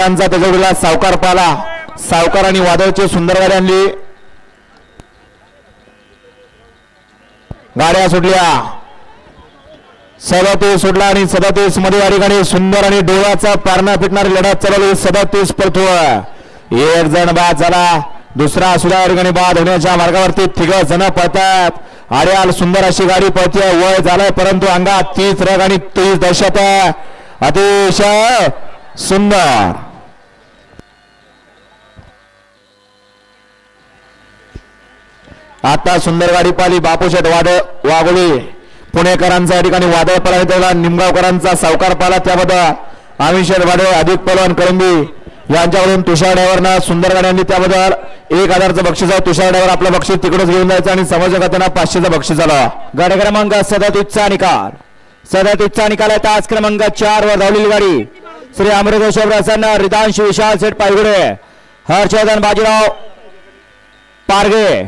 यांचा त्याच्या सावकार पाला. सावकार आणि वादळचे सुंदर गाडी आणली. गाड्या सुटल्या. सदतीस सुटला आणि सदतीसमध्ये या ठिकाणी सुंदर आणि डोळ्याचा पारणा पिटणारी लढत चालवली सदतीस पळतोय एक जण बाद झाला. दुसरा सुद्धा या ठिकाणी बाद होण्याच्या मार्गावरती तिघ जण पळतात. आर्याल सुंदर अशी गाडी पळते वय झालंय परंतु अंगात तीस रग आणि तीस दहशत अतिशय सुंदर. आता सुंदर गाडी पाहिली बापूशेठ वाद वाघोळी. पुणेकरांचा या ठिकाणी वादळ पळाला तेवढा निमगावकरांचा सावकार पाला त्याबद्दल. आमिषेठ वाडे अधिक पलवान कळंबी. यांच्याकडून तुषार ड्रायव्हरनं सुंदर गाड्यांनी त्याबद्दल एक हजारचं बक्षीस आहे. तुषार ड्रायव्हर आपलं बक्षीस तिकडच घेऊन जायचं आणि समाजात त्यांना पाचशेचं बक्षीस झालं. गाडी क्रमांक सदतीसचा निकाल. सदतीसचा निकाल आहे. तास क्रमांक चार वर धावलेली गाडी. श्री अमृतेश्वर प्रसन्न रिदांश विशाल सेठ पायगुडे. हर्षवर्धन बाजीराव पारगे.